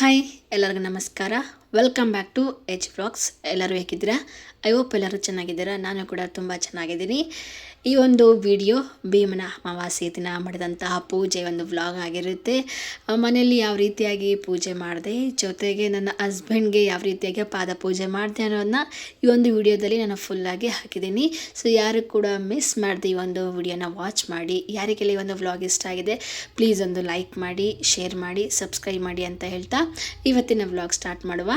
Hi. ಎಲ್ಲರಿಗೂ ನಮಸ್ಕಾರ. Welcome back to H vlogs ಎಲ್ಲರೂ ಹೇಗಿದ್ದೀರಾ? ಐ ಹೋಪ್ ಎಲ್ಲರೂ ಚೆನ್ನಾಗಿದ್ದೀರಾ. ನಾನು ಕೂಡ ತುಂಬ ಚೆನ್ನಾಗಿದ್ದೀನಿ. ಈ ಒಂದು ವಿಡಿಯೋ ಭೀಮನ ಅಮಾವಾಸ್ಯೆ ದಿನ ಮಾಡಿದಂತಹ ಪೂಜೆ ಒಂದು ವ್ಲಾಗ್ ಆಗಿರುತ್ತೆ. ಮನೆಯಲ್ಲಿ ಯಾವ ರೀತಿಯಾಗಿ ಪೂಜೆ ಮಾಡಿದೆ, ಜೊತೆಗೆ ನನ್ನ ಹಸ್ಬೆಂಡ್ಗೆ ಯಾವ ರೀತಿಯಾಗಿ ಪಾದ ಪೂಜೆ ಮಾಡಿದೆ ಅನ್ನೋದನ್ನ ಈ ಒಂದು ವಿಡಿಯೋದಲ್ಲಿ ನಾನು ಫುಲ್ಲಾಗಿ ಹಾಕಿದ್ದೀನಿ. ಸೊ ಯಾರು ಕೂಡ ಮಿಸ್ ಮಾಡಿದೆ ಈ ಒಂದು ವಿಡಿಯೋನ ವಾಚ್ ಮಾಡಿ ಯಾರಿಗೆಲ್ಲ ಈ ಒಂದು ವ್ಲಾಗ್ ಇಷ್ಟ ಆಗಿದೆ ಪ್ಲೀಸ್ ಒಂದು ಲೈಕ್ ಮಾಡಿ ಶೇರ್ ಮಾಡಿ ಸಬ್ಸ್ಕ್ರೈಬ್ ಮಾಡಿ ಅಂತ ಹೇಳ್ತಾ ಇವತ್ತಿನ ವ್ಲಾಗ್ ಸ್ಟಾರ್ಟ್ ಮಾಡುವ.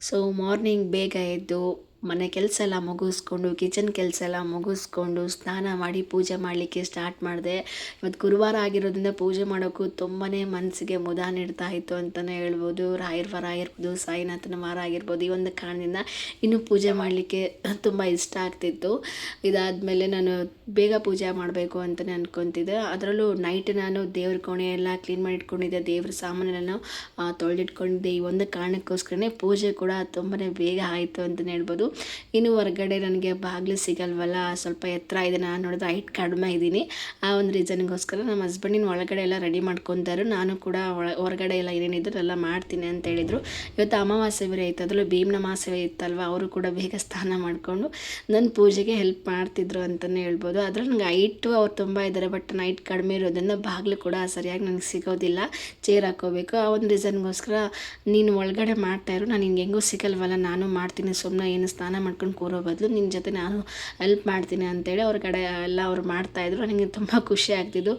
ಸೊ ಮಾರ್ನಿಂಗ್ ಬೇಗ ಎದ್ದು ಮನೆ ಕೆಲಸ ಎಲ್ಲ ಮುಗಿಸ್ಕೊಂಡು ಕಿಚನ್ ಕೆಲಸ ಎಲ್ಲ ಮುಗಿಸ್ಕೊಂಡು ಸ್ನಾನ ಮಾಡಿ ಪೂಜೆ ಮಾಡಲಿಕ್ಕೆ ಸ್ಟಾರ್ಟ್ ಮಾಡಿದೆ. ಇವತ್ತು ಗುರುವಾರ ಆಗಿರೋದ್ರಿಂದ ಪೂಜೆ ಮಾಡೋಕ್ಕೂ ತುಂಬಾ ಮನಸ್ಸಿಗೆ ಮುದ ನೀಡ್ತಾ ಇತ್ತು ಅಂತಲೇ ಹೇಳ್ಬೋದು. ರಾಯರ್ ವರ ಆಗಿರ್ಬೋದು, ಸಾಯಿನಾಥನ ವಾರ ಆಗಿರ್ಬೋದು, ಈ ಒಂದು ಕಾರಣದಿಂದ ಇನ್ನೂ ಪೂಜೆ ಮಾಡಲಿಕ್ಕೆ ತುಂಬ ಇಷ್ಟ ಆಗ್ತಿತ್ತು. ಇದಾದಮೇಲೆ ನಾನು ಬೇಗ ಪೂಜೆ ಮಾಡಬೇಕು ಅಂತಲೇ ಅಂದ್ಕೊತಿದ್ದೆ ಅದರಲ್ಲೂ ನೈಟ್ ನಾನು ದೇವ್ರ ಕೋಣೆ ಎಲ್ಲ ಕ್ಲೀನ್ ಮಾಡಿ ಇಟ್ಕೊಂಡಿದ್ದೆ ದೇವ್ರ ಸಾಮಾನೆಲ್ಲ ತೊಳೆದಿಟ್ಕೊಂಡಿದ್ದೆ. ಈ ಒಂದು ಕಾರಣಕ್ಕೋಸ್ಕರನೇ ಪೂಜೆ ಕೂಡ ತುಂಬಾ ಬೇಗ ಆಯಿತು ಅಂತಲೇ ಹೇಳ್ಬೋದು. ಇನ್ನು ಹೊರಗಡೆ ನನಗೆ ಬಾಗಿಲು ಸಿಗಲ್ವಲ್ಲ, ಸ್ವಲ್ಪ ಎತ್ತರ ಇದೆ, ನಾನು ನೋಡಿದ್ರೆ ಹೈಟ್ ಕಡಿಮೆ ಇದ್ದೀನಿ. ಆ ಒಂದು ರೀಸನ್ಗೋಸ್ಕರ ನಮ್ಮ ಹಸ್ಬೆಂಡಿನ ಒಳಗಡೆ ಎಲ್ಲ ರೆಡಿ ಮಾಡ್ಕೊತಾರೆ ನಾನು ಕೂಡ ಹೊರಗಡೆ ಎಲ್ಲ ಏನೇನಿದ್ರು ಎಲ್ಲ ಮಾಡ್ತೀನಿ ಅಂತ ಹೇಳಿದರು. ಇವತ್ತು ಅಮಾವಾಸ್ಯೆ ಬೇರೆ ಇತ್ತು, ಅದರಲ್ಲೂ ಭೀಮ್ನ ಮಾಸವೇ ಇತ್ತಲ್ವ, ಅವರು ಕೂಡ ಬೇಗ ಸ್ನಾನ ಮಾಡಿಕೊಂಡು ನನ್ನ ಪೂಜೆಗೆ ಹೆಲ್ಪ್ ಮಾಡ್ತಿದ್ರು ಅಂತಲೇ ಹೇಳ್ಬೋದು. ಆದರೆ ನನಗೆ ಹೈಟು ಅವ್ರು ತುಂಬ ಇದ್ದಾರೆ ಬಟ್ ನೈಟ್ ಕಡಿಮೆ ಇರೋದ್ರಿಂದ ಬಾಗಿಲು ಕೂಡ ಸರಿಯಾಗಿ ನನಗೆ ಸಿಗೋದಿಲ್ಲ ಚೇರ್ ಹಾಕೋಬೇಕು ಆ ಒಂದು ರೀಸನ್ಗೋಸ್ಕರ ನೀನು ಒಳಗಡೆ ಮಾಡ್ತಾಯಿರು ನಾನು ಹಿಂಗೆ ಹೆಂಗೂ ಸಿಗಲ್ವಲ್ಲ, ನಾನು ಮಾಡ್ತೀನಿ ಸುಮ್ಮನೆ ಏನು ಸ್ನಾನ ಮಾಡ್ಕೊಂಡು ಕೂರೋ ಬದಲು ನಿನ್ನ ಜೊತೆ ನಾನು ಹೆಲ್ಪ್ ಮಾಡ್ತೀನಿ ಅಂತೇಳಿ ಅವ್ರ ಕಡೆ ಎಲ್ಲ ಅವ್ರು ಮಾಡ್ತಾಯಿದ್ರು ನನಗೆ ತುಂಬ ಖುಷಿ ಆಗ್ತಿದ್ದು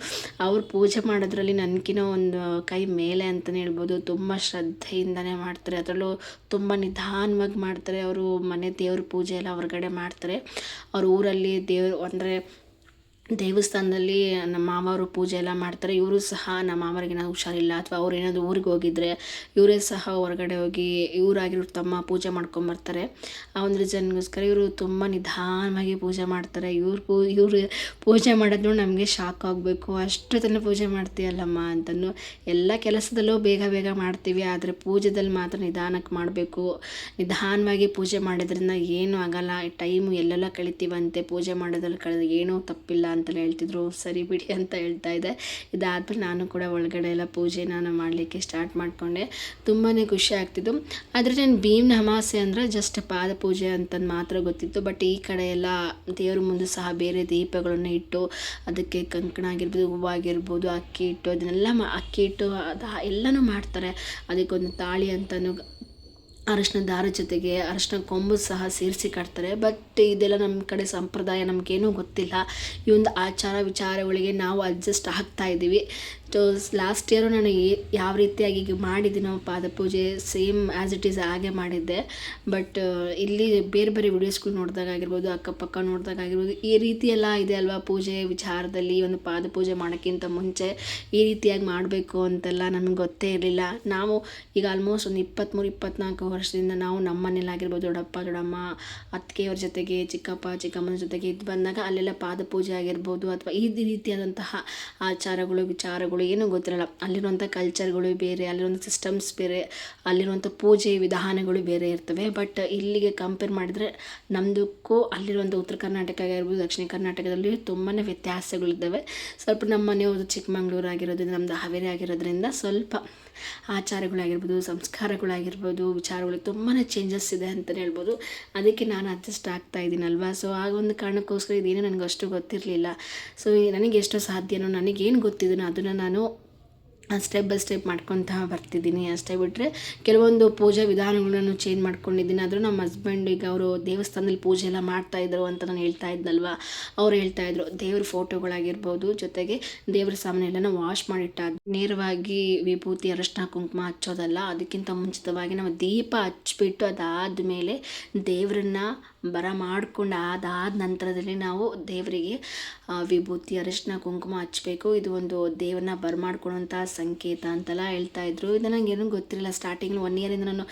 ಅವ್ರು ಪೂಜೆ ಮಾಡೋದ್ರಲ್ಲಿ ನನಗಿನ ಒಂದು ಕೈ ಮೇಲೆ ಅಂತಲೇ ಹೇಳ್ಬೋದು. ತುಂಬ ಶ್ರದ್ಧೆಯಿಂದನೇ ಮಾಡ್ತಾರೆ. ಅದರಲ್ಲೂ ತುಂಬ ನಿಧಾನವಾಗಿ ಮಾಡ್ತಾರೆ. ಅವರು ಮನೆ ದೇವ್ರ ಪೂಜೆ ಎಲ್ಲ ಹೊರಗಡೆ ಮಾಡ್ತಾರೆ. ಅವ್ರ ಊರಲ್ಲಿ ದೇವ್ರು ಅಂದರೆ ದೇವಸ್ಥಾನದಲ್ಲಿ ನಮ್ಮ ಮಾವರು ಪೂಜೆ ಎಲ್ಲ ಮಾಡ್ತಾರೆ. ಇವರು ಸಹ ನಮ್ಮ ಮಾವರಿಗೆ ಏನಾದ್ರು ಹುಷಾರಿಲ್ಲ ಅಥವಾ ಅವ್ರು ಏನಾದರೂ ಊರಿಗೆ ಹೋಗಿದ್ರೆ ಇವರೇ ಸಹ ಹೊರಗಡೆ ಹೋಗಿ ಇವರಾಗಿರೋ ತಮ್ಮ ಪೂಜೆ ಮಾಡ್ಕೊಂಬರ್ತಾರೆ ಆ ಒಂದು ರೀಸನ್ಗೋಸ್ಕರ ಇವರು ತುಂಬ ನಿಧಾನವಾಗಿ ಪೂಜೆ ಮಾಡ್ತಾರೆ. ಇವ್ರು ಪೂ, ಇವರು ಪೂಜೆ ಮಾಡೋದು ನಮಗೆ ಶಾಕ್ ಆಗಬೇಕು. ಅಷ್ಟು ತನ್ನ ಪೂಜೆ ಮಾಡ್ತೀಯಲ್ಲಮ್ಮ ಅಂತಂದು ಎಲ್ಲ ಕೆಲಸದಲ್ಲೂ ಬೇಗ ಬೇಗ ಮಾಡ್ತೀವಿ. ಆದರೆ ಪೂಜೆದಲ್ಲಿ ಮಾತ್ರ ನಿಧಾನಕ್ಕೆ ಮಾಡಬೇಕು. ನಿಧಾನವಾಗಿ ಪೂಜೆ ಮಾಡೋದ್ರಿಂದ ಏನೂ ಆಗಲ್ಲ. ಟೈಮು ಎಲ್ಲೆಲ್ಲ ಕಳಿತೀವಂತೆ. ಪೂಜೆ ಮಾಡೋದ್ರಲ್ಲಿ ಕಳೆದ ಏನೂ ತಪ್ಪಿಲ್ಲ ಅಂತಲೇ ಹೇಳ್ತಿದ್ರು, ಸರಿ ಬಿಡಿ ಅಂತ ಹೇಳ್ತಾ ಇದೆ. ಇದಾದ್ಮೇಲೆ ನಾನು ಕೂಡ ಒಳಗಡೆ ಎಲ್ಲ ಪೂಜೆ ನಾನು ಮಾಡಲಿಕ್ಕೆ ಸ್ಟಾರ್ಟ್ ಮಾಡಿಕೊಂಡೆ. ತುಂಬಾ ಖುಷಿ ಆಗ್ತಿದ್ದು ಆದರೆ ನಾನು ಭೀಮ್ನ ನಮಾಸೆ ಅಂದರೆ ಜಸ್ಟ್ ಪಾದ ಪೂಜೆ ಅಂತಂದು ಮಾತ್ರ ಗೊತ್ತಿತ್ತು. ಬಟ್ ಈ ಕಡೆ ಎಲ್ಲ ದೇವ್ರ ಮುಂದೆ ಸಹ ಬೇರೆ ದೀಪಗಳನ್ನು ಇಟ್ಟು, ಅದಕ್ಕೆ ಕಂಕಣ ಆಗಿರ್ಬೋದು, ಹೂವು ಆಗಿರ್ಬೋದು, ಅಕ್ಕಿ ಇಟ್ಟು, ಅದನ್ನೆಲ್ಲ ಅಕ್ಕಿ ಇಟ್ಟು ಅದು ಎಲ್ಲನೂ ಮಾಡ್ತಾರೆ. ಅದಕ್ಕೊಂದು ತಾಳಿ ಅಂತಲೂ ಅರಶಿನ ದಾರ ಜೊತೆಗೆ ಅರಶಿನ ಕೊಂಬು ಸಹ ಸೇರಿಸಿ ಕಟ್ತಾರೆ. ಬಟ್ ಇದೆಲ್ಲ ನಮ್ಮ ಕಡೆ ಸಂಪ್ರದಾಯ ನಮಗೇನೂ ಗೊತ್ತಿಲ್ಲ. ಈ ಒಂದು ಆಚಾರ ವಿಚಾರಗಳಿಗೆ ನಾವು ಅಡ್ಜಸ್ಟ್ ಆಗ್ತಾ ಇದ್ದೀವಿ ಸೊ ಲಾಸ್ಟ್ ಇಯರು ನಾನು ಯಾವ ರೀತಿಯಾಗಿ ಈಗ ಮಾಡಿದ್ದೀನೋ ಪಾದಪೂಜೆ ಸೇಮ್ ಆ್ಯಸ್ ಇಟ್ ಈಸ್ ಹಾಗೆ ಮಾಡಿದ್ದೆ. ಬಟ್ ಇಲ್ಲಿ ಬೇರೆ ಬೇರೆ ವಿಡಿಯೋಸ್ಗಳು ನೋಡಿದಾಗ ಆಗಿರ್ಬೋದು, ಅಕ್ಕಪಕ್ಕ ನೋಡಿದಾಗ ಆಗಿರ್ಬೋದು, ಈ ರೀತಿ ಎಲ್ಲ ಇದೆ ಅಲ್ವಾ ಪೂಜೆ ವಿಚಾರದಲ್ಲಿ ಒಂದು ಪಾದಪೂಜೆ ಮಾಡೋಕ್ಕಿಂತ ಮುಂಚೆ? ಈ ರೀತಿಯಾಗಿ ಮಾಡಬೇಕು ಅಂತೆಲ್ಲ ನಮಗೆ ಗೊತ್ತೇ ಇರಲಿಲ್ಲ. ನಾವು ಈಗ ಆಲ್ಮೋಸ್ಟ್ ಒಂದು ಇಪ್ಪತ್ತ್ಮೂರು ಇಪ್ಪತ್ನಾಲ್ಕು ವರ್ಷದಿಂದ ನಾವು ನಮ್ಮ ಮನೇಲಾಗಿರ್ಬೋದು ದೊಡ್ಡಪ್ಪ, ದೊಡ್ಡಮ್ಮ, ಅತ್ತಿಗೆಯವ್ರ ಜೊತೆಗೆ, ಚಿಕ್ಕಪ್ಪ, ಚಿಕ್ಕಮ್ಮನ ಜೊತೆಗೆ ಇದು ಬಂದಾಗ ಅಲ್ಲೆಲ್ಲ ಪಾದಪೂಜೆ ಆಗಿರ್ಬೋದು ಅಥವಾ ಈ ರೀತಿಯಾದಂತಹ ಆಚಾರಗಳು, ವಿಚಾರಗಳು ಏನೂ ಗೊತ್ತಿರಲ್ಲ. ಅಲ್ಲಿರುವಂಥ ಕಲ್ಚರ್ಗಳು ಬೇರೆ, ಅಲ್ಲಿರುವಂಥ ಸಿಸ್ಟಮ್ಸ್ ಬೇರೆ, ಅಲ್ಲಿರುವಂಥ ಪೂಜೆ ವಿಧಾನಗಳು ಬೇರೆ ಇರ್ತವೆ. ಬಟ್ ಇಲ್ಲಿಗೆ ಕಂಪೇರ್ ಮಾಡಿದರೆ ನಮ್ಮದಕ್ಕೂ ಅಲ್ಲಿರುವಂಥ ಉತ್ತರ ಕರ್ನಾಟಕ ಆಗಿರ್ಬೋದು, ದಕ್ಷಿಣ ಕರ್ನಾಟಕದಲ್ಲಿ ತುಂಬಾ ವ್ಯತ್ಯಾಸಗಳಿದ್ದಾವೆ. ಸ್ವಲ್ಪ ನಮ್ಮ ಮನೆಯವರು ಚಿಕ್ಕಮಂಗ್ಳೂರು ಆಗಿರೋದ್ರಿಂದ ನಮ್ಮದು ಹಾವೇರಿ ಆಗಿರೋದ್ರಿಂದ ಸ್ವಲ್ಪ ಆಚಾರಗಳಾಗಿರ್ಬೋದು, ಸಂಸ್ಕಾರಗಳಾಗಿರ್ಬೋದು, ವಿಚಾರಗಳು ತುಂಬಾ ಚೇಂಜಸ್ ಇದೆ ಅಂತಲೇ ಹೇಳ್ಬೋದು. ಅದಕ್ಕೆ ನಾನು ಅಡ್ಜಸ್ಟ್ ಆಗ್ತಾ ಇದ್ದೀನಲ್ವಾ ಸೊ ಆಗ ಒಂದು ಕಾರಣಕ್ಕೋಸ್ಕರ ಇದೇನು ನನಗೆ ಅಷ್ಟು ಗೊತ್ತಿರಲಿಲ್ಲ. ಸೊ ನನಗೆ ಎಷ್ಟು ಸಾಧ್ಯನೋ, ನನಗೇನು ಗೊತ್ತಿದೆನೋ ಅದನ್ನು ನಾನು ಸ್ಟೆಪ್ ಬೈ ಸ್ಟೆಪ್ ಮಾಡ್ಕೊತ ಬರ್ತಿದ್ದೀನಿ. ಅಷ್ಟೇ ಬಿಟ್ಟರೆ ಕೆಲವೊಂದು ಪೂಜಾ ವಿಧಾನಗಳನ್ನು ಚೇಂಜ್ ಮಾಡ್ಕೊಂಡಿದ್ದೀನಿ. ಆದರೂ ನಮ್ಮ ಹಸ್ಬೆಂಡ್ ಈಗ ಅವರು ದೇವಸ್ಥಾನದಲ್ಲಿ ಪೂಜೆ ಎಲ್ಲ ಮಾಡ್ತಾಯಿದ್ರು ಅಂತ ನಾನು ಹೇಳ್ತಾ ಇದ್ನಲ್ವ? ಅವ್ರು ಹೇಳ್ತಾ ಇದ್ರು, ದೇವ್ರ ಫೋಟೋಗಳಾಗಿರ್ಬೋದು ಜೊತೆಗೆ ದೇವ್ರ ಸಾಮಾನೆಲ್ಲನೂ ವಾಶ್ ಮಾಡಿಟ್ಟ ನೇರವಾಗಿ ವಿಭೂತಿ, ಅರಶಿನ, ಕುಂಕುಮ ಹಚ್ಚೋದಲ್ಲ, ಅದಕ್ಕಿಂತ ಮುಂಚಿತವಾಗಿ ನಾವು ದೀಪ ಹಚ್ಚಿಬಿಟ್ಟು ಅದಾದ ಮೇಲೆ ದೇವ್ರನ್ನ ಬರ ಮಾಡ್ಕೊಂಡು ಅದಾದ ನಂತರದಲ್ಲಿ ನಾವು ದೇವರಿಗೆ ವಿಭೂತಿ, ಅರಿಶಿನ, ಕುಂಕುಮ ಹಚ್ಚಬೇಕು ಇದು ಒಂದು ದೇವ್ರನ್ನ ಬರಮಾಡ್ಕೊಳ್ಳೋಂಥ ಸಂಕೇತ ಅಂತೆಲ್ಲ ಹೇಳ್ತಾ ಇದ್ರು. ಇದು ನನಗೇನು ಗೊತ್ತಿರಲಿಲ್ಲ ಸ್ಟಾರ್ಟಿಂಗ್ ಒನ್ ಇಯರಿಂದ ನಾನು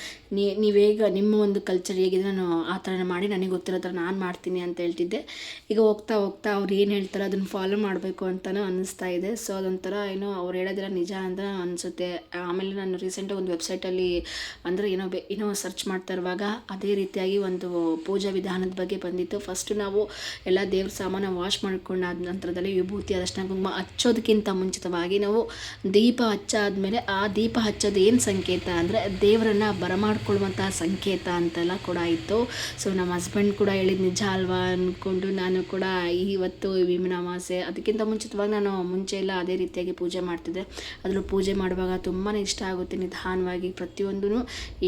ನೀವು ಹೇಗೆ ನಿಮ್ಮ ಒಂದು ಕಲ್ಚರ್ ಹೇಗಿದೆ ನಾನು ಆ ಥರ ಮಾಡಿ ನನಗೆ ಗೊತ್ತಿರೋ ಥರ ನಾನು ಮಾಡ್ತೀನಿ ಅಂತ ಹೇಳ್ತಿದ್ದೆ. ಈಗ ಹೋಗ್ತಾ ಹೋಗ್ತಾ ಅವ್ರು ಏನು ಹೇಳ್ತಾರೋ ಅದನ್ನು ಫಾಲೋ ಮಾಡಬೇಕು ಅಂತಲೂ ಅನ್ನಿಸ್ತಾ ಇದೆ. ಸೊ ಅದೊಂಥರ ಏನೋ ಅವ್ರು ಹೇಳೋದಿಲ್ಲ ನಿಜ ಅಂತ ಅನಿಸುತ್ತೆ. ಆಮೇಲೆ ನಾನು ರೀಸೆಂಟಾಗಿ ಒಂದು ವೆಬ್ಸೈಟಲ್ಲಿ ಅಂದರೆ ಏನೋ ಬೆ, ಏನೋ ಸರ್ಚ್ ಮಾಡ್ತಾ ಇರುವಾಗ ಅದೇ ರೀತಿಯಾಗಿ ಒಂದು ಪೂಜಾ ವಿಧಾನದ ಬಗ್ಗೆ ಬಂದಿತ್ತು. ಫಸ್ಟ್ ನಾವು ಎಲ್ಲ ದೇವ್ರ ಸಾಮಾನು ವಾಶ್ ಮಾಡ್ಕೊಂಡಾದ ನಂತರದಲ್ಲಿ ವಿಭೂತಿ, ಅರಶಿನ, ಕುಂಕುಮ ಹಚ್ಚೋದಕ್ಕಿಂತ ಮುಂಚಿತವಾಗಿ ನಾವು ದೀಪ ದೀಪ ಹಚ್ಚಾದ್ಮೇಲೆ ಆ ದೀಪ ಹಚ್ಚೋದು ಏನು ಸಂಕೇತ ಅಂದರೆ ದೇವರನ್ನು ಬರಮಾಡ್ಕೊಳ್ಳುವಂತಹ ಸಂಕೇತ ಅಂತೆಲ್ಲ ಕೂಡ ಇತ್ತು. ಸೊ ನಮ್ಮ ಹಸ್ಬೆಂಡ್ ಕೂಡ ಹೇಳಿದ ನಿಜ ಅಲ್ವಾ ಅಂದ್ಕೊಂಡು ನಾನು ಕೂಡ ಇವತ್ತು ಅಮಾವಾಸ್ಯೆ, ಅದಕ್ಕಿಂತ ಮುಂಚಿತವಾಗಿ ನಾನು ಮುಂಚೆ ಎಲ್ಲ ಅದೇ ರೀತಿಯಾಗಿ ಪೂಜೆ ಮಾಡ್ತಿದ್ದೆ. ಅದರಲ್ಲೂ ಪೂಜೆ ಮಾಡುವಾಗ ತುಂಬಾ ಇಷ್ಟ ಆಗುತ್ತೆ ನಿಧಾನವಾಗಿ ಪ್ರತಿಯೊಂದೂ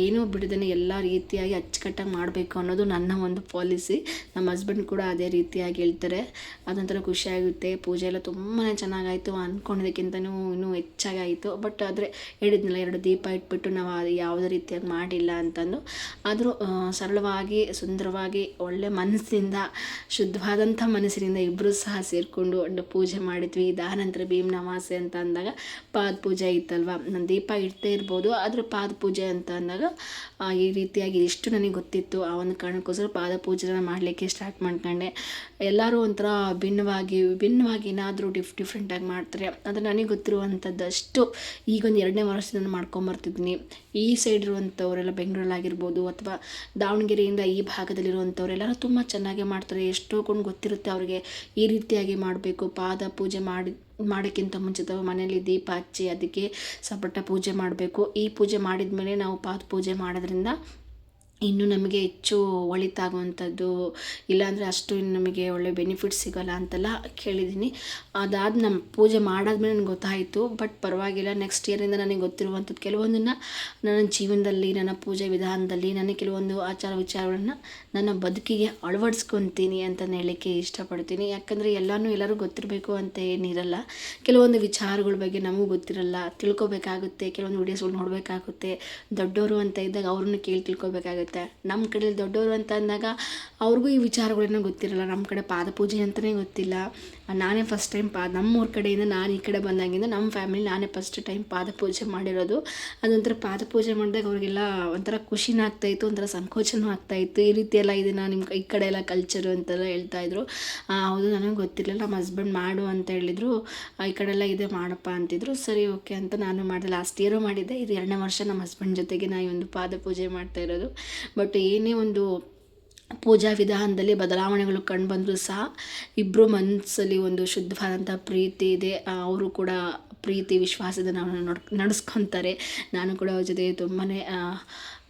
ಏನೂ ಬಿಡದೇ ಎಲ್ಲ ರೀತಿಯಾಗಿ ಅಚ್ಚುಕಟ್ಟಾಗಿ ಮಾಡಬೇಕು ಅನ್ನೋದು ನನ್ನ ಒಂದು ಪಾಲಿಸಿ ನಮ್ಮ ಹಸ್ಬೆಂಡ್ ಕೂಡ ಅದೇ ರೀತಿಯಾಗಿ ಹೇಳ್ತಾರೆ. ಅದೊಂಥರ ಖುಷಿಯಾಗುತ್ತೆ. ಪೂಜೆ ಎಲ್ಲ ತುಂಬಾ ಚೆನ್ನಾಗಾಯಿತು ಅಂದ್ಕೊಂಡಿದ್ದಕ್ಕಿಂತನೂ ಇನ್ನೂ ಹೆಚ್ಚಾಗಿ ಆಯಿತು. ಬಟ್ ಆದರೆ ಹೇಳಿದ್ನಲ್ಲ, ಎರಡು ದೀಪ ಇಟ್ಬಿಟ್ಟು ನಾವು ಅದು ಯಾವುದೇ ರೀತಿಯಾಗಿ ಮಾಡಿಲ್ಲ ಅಂತಂದು. ಆದರೂ ಸರಳವಾಗಿ, ಸುಂದರವಾಗಿ, ಒಳ್ಳೆ ಮನಸ್ಸಿಂದ ಶುದ್ಧವಾದಂಥ ಮನಸ್ಸಿನಿಂದ ಇಬ್ಬರು ಸಹ ಸೇರಿಕೊಂಡು ಒಂದು ಪೂಜೆ ಮಾಡಿದ್ವಿ. ಇದಾನಂತರ ಭೀಮ್ ಅಮಾವಾಸ್ಯೆ ಅಂತ ಅಂದಾಗ ಪಾದ ಪೂಜೆ ಇತ್ತಲ್ವ? ನಾನು ದೀಪ ಇಡ್ತೇ ಇರ್ಬೋದು, ಆದರೆ ಪಾದ ಪೂಜೆ ಅಂತ ಅಂದಾಗ ಈ ರೀತಿಯಾಗಿ ಇಷ್ಟು ನನಗೆ ಗೊತ್ತಿತ್ತು. ಆ ಒಂದು ಕಾರಣಕ್ಕೋಸ್ಕರ ಪಾದ ಪೂಜೆನ ಮಾಡಲಿಕ್ಕೆ ಸ್ಟಾರ್ಟ್ ಮಾಡ್ಕೊಂಡೆ. ಎಲ್ಲರೂ ಒಂಥರ ಭಿನ್ನವಾಗಿ, ವಿಭಿನ್ನವಾಗಿ ಏನಾದರೂ ಡಿಫ್ ಡಿಫ್ರೆಂಟಾಗಿ ಮಾಡ್ತಾರೆ. ಅದು ನನಗೆ ಗೊತ್ತಿರುವಂಥದ್ದಷ್ಟು ಈಗೊಂದು ಎರಡನೇ ವರ್ಷದಿಂದ ಮಾಡ್ಕೊಂಬರ್ತಿದ್ದೀನಿ ಈ ಸೈಡ್ ಇರುವಂಥವರೆಲ್ಲ ಬೆಂಗಳೂರಲ್ಲಾಗಿರ್ಬೋದು ಅಥವಾ ದಾವಣಗೆರೆಯಿಂದ ಈ ಭಾಗದಲ್ಲಿರುವಂಥವರೆಲ್ಲರೂ ತುಂಬ ಚೆನ್ನಾಗಿ ಮಾಡ್ತಾರೆ. ಎಷ್ಟೋ ಕೊಂಡು ಗೊತ್ತಿರುತ್ತೆ ಅವರಿಗೆ. ಈ ರೀತಿಯಾಗಿ ಮಾಡಬೇಕು. ಪಾದ ಪೂಜೆ ಮಾಡಿ, ಮಾಡೋಕ್ಕಿಂತ ಮುಂಚಿತ ಮನೆಯಲ್ಲಿ ದೀಪ ಹಚ್ಚಿ ಅದಕ್ಕೆ ಸಪಟ ಪೂಜೆ ಮಾಡಬೇಕು. ಈ ಪೂಜೆ ಮಾಡಿದ ಮೇಲೆ ನಾವು ಪಾದ ಪೂಜೆ ಮಾಡೋದ್ರಿಂದ ಇನ್ನು ನಮಗೆ ಹೆಚ್ಚು ಒಳಿತಾಗುವಂಥದ್ದು, ಇಲ್ಲಾಂದರೆ ಅಷ್ಟು ಇನ್ನು ನಮಗೆ ಒಳ್ಳೆ ಬೆನಿಫಿಟ್ ಸಿಗೋಲ್ಲ ಅಂತೆಲ್ಲ ಕೇಳಿದ್ದೀನಿ. ಅದಾದ ನಮ್ಮ ಪೂಜೆ ಮಾಡಾದ್ಮೇಲೆ ನನಗೆ ಗೊತ್ತಾಯಿತು ಬಟ್ ಪರವಾಗಿಲ್ಲ ನೆಕ್ಸ್ಟ್ ಇಯರಿಂದ ನನಗೆ ಗೊತ್ತಿರುವಂಥದ್ದು ಕೆಲವೊಂದನ್ನು ನನ್ನ ಜೀವನದಲ್ಲಿ, ನನ್ನ ಪೂಜೆ ವಿಧಾನದಲ್ಲಿ ನನಗೆ ಕೆಲವೊಂದು ಆಚಾರ ವಿಚಾರಗಳನ್ನು ನನ್ನ ಬದುಕಿಗೆ ಅಳವಡಿಸ್ಕೊತೀನಿ ಅಂತ ಹೇಳಲಿಕ್ಕೆ ಇಷ್ಟಪಡ್ತೀನಿ. ಯಾಕಂದರೆ ಎಲ್ಲನೂ ಎಲ್ಲರೂ ಗೊತ್ತಿರಬೇಕು ಅಂತ ಏನಿರಲ್ಲ. ಕೆಲವೊಂದು ವಿಚಾರಗಳ ಬಗ್ಗೆ ನಮಗೂ ಗೊತ್ತಿರಲ್ಲ. ತಿಳ್ಕೊಬೇಕಾಗುತ್ತೆ, ಕೆಲವೊಂದು ವಿಡಿಯೋಸ್ಗಳು ನೋಡಬೇಕಾಗುತ್ತೆ. ದೊಡ್ಡವರು ಅಂತ ಇದ್ದಾಗ ಅವ್ರನ್ನ ಕೇಳಿ ತಿಳ್ಕೊಬೇಕಾಗುತ್ತೆ. ನಮ್ಮ ಕಡೆಯಲ್ಲಿ ದೊಡ್ಡವರು ಅಂತ ಅಂದಾಗ ಅವ್ರಿಗೂ ಈ ವಿಚಾರಗಳೇನೋ ಗೊತ್ತಿರಲ್ಲ. ನಮ್ಮ ಕಡೆ ಪಾದ ಪೂಜೆ ಅಂತಲೇ ಗೊತ್ತಿಲ್ಲ. ನಾನೇ ಫಸ್ಟ್ ಟೈಮ್ ಪಾ, ನಮ್ಮೂರ ಕಡೆಯಿಂದ ನಾನು ಈ ಕಡೆ ಬಂದಾಗಿಂದ ನಮ್ಮ ಫ್ಯಾಮಿಲಿ ನಾನೇ ಫಸ್ಟ್ ಟೈಮ್ ಪಾದ ಪೂಜೆ ಮಾಡಿರೋದು. ಅದೊಂಥರ ಪಾದ ಪೂಜೆ ಮಾಡಿದಾಗ ಅವ್ರಿಗೆಲ್ಲ ಒಂಥರ ಖುಷಿನೂ ಆಗ್ತಾಯಿತ್ತು ಒಂಥರ ಸಂಕೋಚನೂ ಆಗ್ತಾಯಿತ್ತು ಈ ರೀತಿ ಎಲ್ಲ ಇದನ್ನು ನಿಮ್ಮ ಈ ಕಡೆ ಎಲ್ಲ ಕಲ್ಚರು ಅಂತೆಲ್ಲ ಹೇಳ್ತಾಯಿದ್ರು ಹೌದು, ನನಗೆ ಗೊತ್ತಿರಲಿಲ್ಲ. ನಮ್ಮ ಹಸ್ಬೆಂಡ್ ಮಾಡು ಅಂತ ಹೇಳಿದರು. ಈ ಕಡೆ ಎಲ್ಲ ಇದೆ ಮಾಡಪ್ಪ ಅಂತಿದ್ರು. ಸರಿ ಓಕೆ ಅಂತ ನಾನು ಮಾಡಿದೆ. ಲಾಸ್ಟ್ ಇಯರು ಮಾಡಿದ್ದೆ. ಇದು ಎರಡನೇ ವರ್ಷ ನಮ್ಮ ಹಸ್ಬೆಂಡ್ ಜೊತೆಗೆ ನಾನು ಒಂದು ಪಾದ ಪೂಜೆ ಮಾಡ್ತಾ ಇರೋದು. ಬಟ್ ಏನೇ ಒಂದು ಪೂಜಾ ವಿಧಾನದಲ್ಲಿ ಬದಲಾವಣೆಗಳು ಕಂಡುಬಂದರೂ ಸಹ ಇಬ್ಬರು ಮನಸ್ಸಲ್ಲಿ ಒಂದು ಶುದ್ಧವಾದಂಥ ಪ್ರೀತಿ ಇದೆ. ಅವರು ಕೂಡ ಪ್ರೀತಿ ವಿಶ್ವಾಸದ ನಾವು ನೋಡ್ ನಡೆಸ್ಕೊತಾರೆ. ನಾನು ಕೂಡ ಅವ್ರ ಜೊತೆ ತುಂಬಾ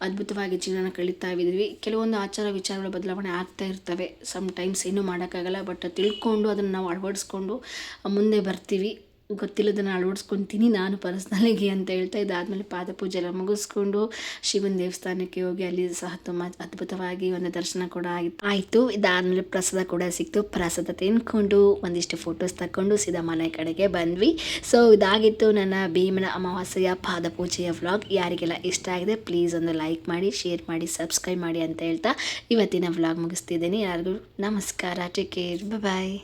ಅದ್ಭುತವಾಗಿ ಜೀವನ ಕಳೀತಾ ಇದ್ದೀವಿ. ಕೆಲವೊಂದು ಆಚಾರ ವಿಚಾರಗಳು ಬದಲಾವಣೆ ಆಗ್ತಾ ಇರ್ತವೆ. ಸಮ್ ಟೈಮ್ಸ್ ಏನೂ ಮಾಡೋಕ್ಕಾಗಲ್ಲ. ಬಟ್ ತಿಳ್ಕೊಂಡು ಅದನ್ನು ನಾವು ಅಳವಡಿಸ್ಕೊಂಡು ಮುಂದೆ ಬರ್ತೀವಿ. ಗೊತ್ತಿಲ್ಲದನ್ನು ಅಳವಡಿಸ್ಕೊತೀನಿ ನಾನು ಪರ್ಸ್ನಲಿಗೆ ಅಂತ ಹೇಳ್ತಾ ಇದಾದಮೇಲೆ ಪಾದ ಪೂಜೆ ಎಲ್ಲ ಮುಗಿಸ್ಕೊಂಡು ಶಿವನ ದೇವಸ್ಥಾನಕ್ಕೆ ಹೋಗಿ ಅಲ್ಲಿ ಸಹ ತುಂಬ ಅದ್ಭುತವಾಗಿ ಒಂದು ದರ್ಶನ ಕೂಡ ಆಗಿತ್ತು. ಆಯಿತು, ಇದಾದಮೇಲೆ ಪ್ರಸಾದ ಕೂಡ ಸಿಕ್ತು. ಪ್ರಸಾದ ತಿನ್ಕೊಂಡು ಒಂದಿಷ್ಟು ಫೋಟೋಸ್ ತಗೊಂಡು ಸೀದಾ ಮನೆ ಕಡೆಗೆ ಬಂದ್ವಿ. ಸೊ ಇದಾಗಿತ್ತು ನನ್ನ ಭೀಮನ ಅಮಾವಾಸ್ಯೆಯ ಪಾದ ಪೂಜೆಯ ವ್ಲಾಗ್ ಯಾರಿಗೆಲ್ಲ ಇಷ್ಟ ಆಗಿದೆ ಪ್ಲೀಸ್ ಒಂದು ಲೈಕ್ ಮಾಡಿ ಶೇರ್ ಮಾಡಿ ಸಬ್ಸ್ಕ್ರೈಬ್ ಮಾಡಿ ಅಂತ ಹೇಳ್ತಾ ಇವತ್ತಿನ ವ್ಲಾಗ್ ಮುಗಿಸ್ತಿದ್ದೀನಿ. ಯಾರಿಗೂ ನಮಸ್ಕಾರ. Take care bye